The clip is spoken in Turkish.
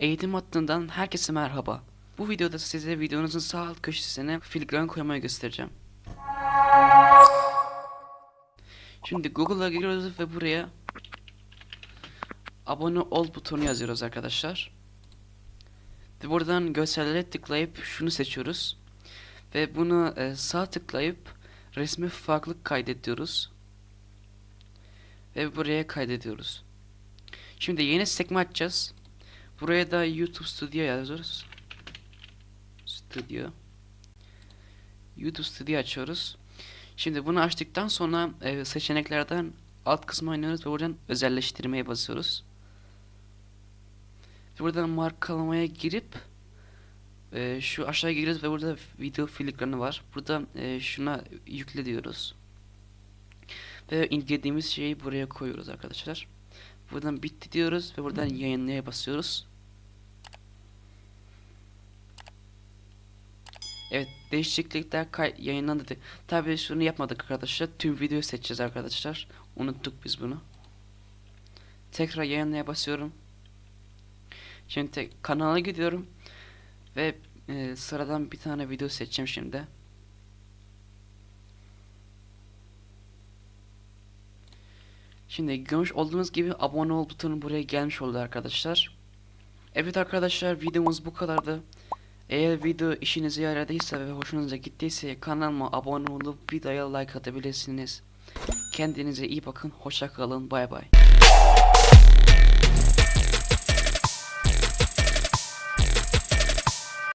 Eğitim hattından herkese merhaba. Bu videoda size videonuzun sağ alt köşesine filigran koymayı göstereceğim. Şimdi Google'a giriyoruz ve buraya abone ol butonu yazıyoruz arkadaşlar. Ve buradan görsellere tıklayıp şunu seçiyoruz. Ve bunu e, sağ tıklayıp resmi farklılık kaydediyoruz. Ve buraya kaydediyoruz. Şimdi yeni sekme açacağız. Buraya da YouTube Studio yazıyoruz. Studio. YouTube Studio açıyoruz. Şimdi bunu açtıktan sonra e, seçeneklerden alt kısma iniyoruz ve buradan özelleştirmeye basıyoruz. Buradan markalamaya girip e, şu aşağıya giriyoruz ve burada video filigranı var. Burada e, şuna yükle diyoruz. Ve indirdiğimiz şeyi buraya koyuyoruz arkadaşlar. Buradan bitti diyoruz ve buradan yayınlaya basıyoruz. Evet değişiklikler kay yayınlandı. Tabii şunu yapmadık arkadaşlar. Tüm videoyu seçeceğiz arkadaşlar. Unuttuk biz bunu. Tekrar yayınlaya basıyorum. Şimdi tek kanala gidiyorum. Ve e, sıradan bir tane video seçeceğim şimdi. Şimdi görmüş olduğunuz gibi abone ol butonu buraya gelmiş oldu arkadaşlar. Evet arkadaşlar videomuz bu kadardı. Eğer video işinize yaradıysa ve hoşunuza gittiyse kanalıma abone olup videoya like atabilirsiniz. Kendinize iyi bakın. Hoşça kalın. Bay bay.